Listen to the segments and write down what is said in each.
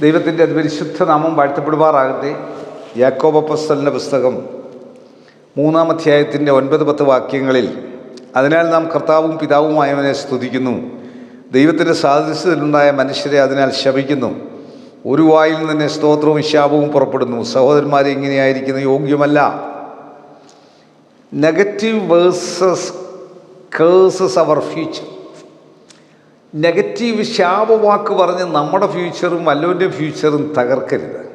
ദൈവത്തിന്റെ അതിപരിശുദ്ധ നാമം വാഴ്ത്തപ്പെടുമാറാകട്ടെ. യാക്കോബ പസ്തലിന്റെ പുസ്തകം മൂന്നാം അധ്യായത്തിന്റെ ഒൻപത് പത്ത് വാക്യങ്ങളിൽ അതിനാൽ നാം കർത്താവും പിതാവുമായവനെ സ്തുതിക്കുന്നു. ദൈവത്തിന്റെ സാദൃശ്യത്തിലുണ്ടായ മനുഷ്യരെ അതിനാൽ ശപിക്കുന്നു. ഒരു വായിൽ നിന്ന് സ്തോത്രവും ശാപവും പുറപ്പെടുന്നു. സഹോദരന്മാരെ ഇങ്ങനെയായിരിക്കുന്ന യോഗ്യമല്ല. നെഗറ്റീവ് വേഴ്സസ് കേഴ്സസ് അവർ ഫ്യൂച്ചർ നെഗറ്റീവ് ശാപവാക്ക് പറഞ്ഞ് നമ്മുടെ ഫ്യൂച്ചറും വല്ലവന്റെ ഫ്യൂച്ചറും തകർക്കരുത്.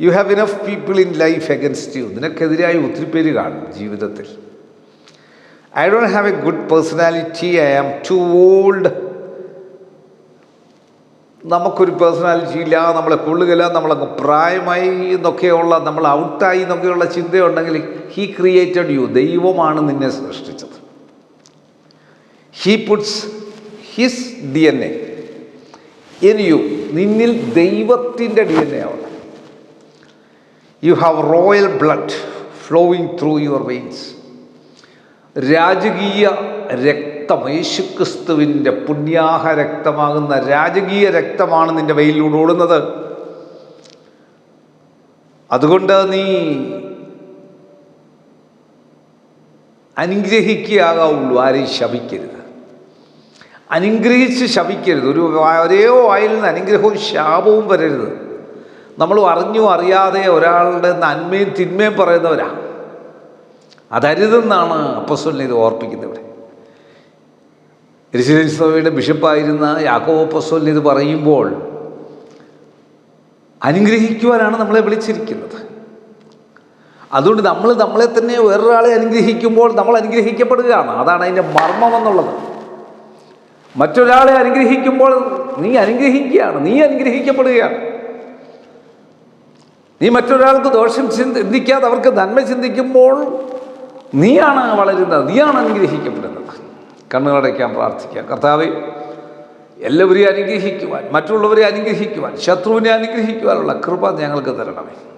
You have enough people in life against you നിനക്കെതിരായി ഒത്തിരി പേര് കാണും ജീവിതത്തിൽ. I don't have a good personality I am too old നമുക്കൊരു പേഴ്സണാലിറ്റി ഇല്ല. നമ്മളെ കൊള്ളുകയില്ല. നമ്മളങ്ങ് പ്രായമായി എന്നൊക്കെയുള്ള നമ്മൾ ഔട്ടായി എന്നൊക്കെയുള്ള ചിന്തയുണ്ടെങ്കിൽ ഹീ ക്രിയേറ്റഡ് യു ദൈവമാണ് നിന്നെ സൃഷ്ടിച്ചത്. He puts his D N A in you നിന്നിൽ ദൈവത്തിന്റെ ഡി എൻ എ ആണ്. You have royal blood flowing through your veins രാജകീയ രക്തം യേശുക്രിസ്തുവിന്റെ പുണ്യാഹ രക്തമാകുന്ന രാജകീയ രക്തമാണ് നിന്റെ വെയിലൂടെ ഓടുന്നത്. അതുകൊണ്ട് നീ അനുഗ്രഹിക്കുകയാകാവുള്ളൂ ആരെയും ശപിക്കരുത്. അനുഗ്രഹിച്ച് ശപിക്കരുത്. ഒരു ഒരേ വായിൽ നിന്ന് അനുഗ്രഹവും ശാപവും വരരുത്. നമ്മൾ അറിഞ്ഞോ അറിയാതെ ഒരാളുടെ നന്മയും തിന്മയും പറയുന്നവരാ. അതരുതെന്നാണ് അപ്പസ്വലിനെ ഇത് ഓർപ്പിക്കുന്നത് ഇവിടെ. എരിശിലേൻ സഭയുടെ ബിഷപ്പായിരുന്ന യാക്കോ അപ്പസ്വലിന് ഇത് പറയുമ്പോൾ അനുഗ്രഹിക്കുവാനാണ് നമ്മളെ വിളിച്ചിരിക്കുന്നത്. അതുകൊണ്ട് നമ്മൾ നമ്മളെ തന്നെ വേറൊരാളെ അനുഗ്രഹിക്കുമ്പോൾ നമ്മൾ അനുഗ്രഹിക്കപ്പെടുകയാണ്. അതാണ് അതിന്റെ മർമ്മം എന്നുള്ളത്. മറ്റൊരാളെ അനുഗ്രഹിക്കുമ്പോൾ നീ അനുഗ്രഹിക്കുകയാണ് നീ അനുഗ്രഹിക്കപ്പെടുകയാണ്. നീ മറ്റൊരാൾക്ക് ദോഷം ചിന്തിക്കാതെ അവർക്ക് നന്മ ചിന്തിക്കുമ്പോൾ നീയാണ് വളരുന്നത് നീയാണ് അനുഗ്രഹിക്കപ്പെടുന്നത്. കണ്ണുകളടയ്ക്കാൻ പ്രാർത്ഥിക്കുക. കർത്താവ് എല്ലാവരെയും അനുഗ്രഹിക്കുവാൻ മറ്റുള്ളവരെ അനുഗ്രഹിക്കുവാൻ ശത്രുവിനെ അനുഗ്രഹിക്കുവാനുള്ള കൃപ ഞങ്ങൾക്ക് തരണമേ.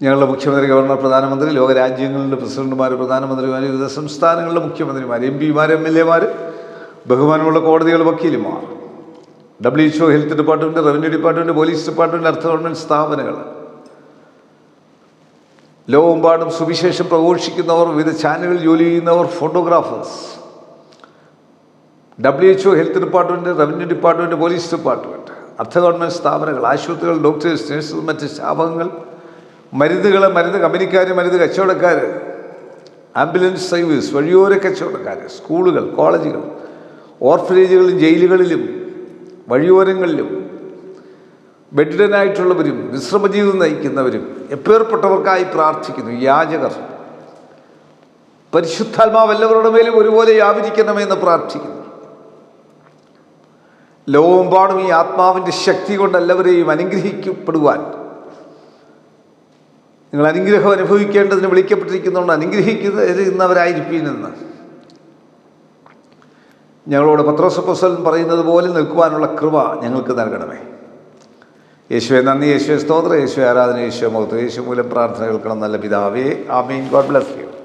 ഞങ്ങളുടെ മുഖ്യമന്ത്രി ഗവർണർ പ്രധാനമന്ത്രി ലോകരാജ്യങ്ങളുടെ പ്രസിഡന്റുമാർ പ്രധാനമന്ത്രിമാർ വിവിധ സംസ്ഥാനങ്ങളിലെ മുഖ്യമന്ത്രിമാർ എം പിമാർ എം എൽ എമാർ ബഹുമാനമുള്ള കോടതികൾ വക്കീലുമാർ W H O health department revenue department police department അർത്ഥ ഗവൺമെന്റ് സ്ഥാപനങ്ങൾ ലോകമെമ്പാടും സുവിശേഷം പ്രഘോഷിക്കുന്നവർ വിവിധ ചാനലുകളിൽ ജോലി ചെയ്യുന്നവർ photographers. W H O health department revenue department police department അർത്ഥ ഗവൺമെന്റ് സ്ഥാപനങ്ങൾ ആശുപത്രികൾ ഡോക്ടേഴ്സ് നഴ്സസ് മറ്റ് സ്ഥാപനങ്ങൾ മരുന്നുകൾ മരുന്ന് കമ്പനിക്കാർ മരുന്ന് കച്ചവടക്കാർ ആംബുലൻസ് സർവീസ് വഴിയോര കച്ചവടക്കാർ സ്കൂളുകൾ കോളേജുകൾ ഓർഫനേജുകളിലും ജയിലുകളിലും വഴിയോരങ്ങളിലും ബെഡിഡനായിട്ടുള്ളവരും വിശ്രമജീവിതം നയിക്കുന്നവരും എപ്പേർപ്പെട്ടവർക്കായി പ്രാർത്ഥിക്കുന്നു. യാചകർ പരിശുദ്ധാത്മാവ് എല്ലാവരുടെ മേലും ഒരുപോലെ വ്യാപരിക്കണമെന്ന് പ്രാർത്ഥിക്കുന്നു. ലോകമെമ്പാടും ഈ ആത്മാവിന്റെ ശക്തി കൊണ്ട് എല്ലാവരെയും അനുഗ്രഹിക്കപ്പെടുവാൻ നിങ്ങൾ അനുഗ്രഹം അനുഭവിക്കേണ്ടതിന് വിളിക്കപ്പെട്ടിരിക്കുന്നതുകൊണ്ട് അനുഗ്രഹിക്കുന്നവരായിരിക്കുമെന്ന് ഞങ്ങളോട് പത്രോസപ്പോസൽ പറയുന്നത് പോലെ നിൽക്കുവാനുള്ള കൃപ ഞങ്ങൾക്ക് നൽകണമേ. യേശുവെ നന്ദി യേശുവെ സ്തോത്ര. യേശു ആരാധന യേശു മുഖത്ത് യേശു മൂലം പ്രാർത്ഥന കേൾക്കണം നല്ല പിതാവേ. ആമീൻ. God bless you.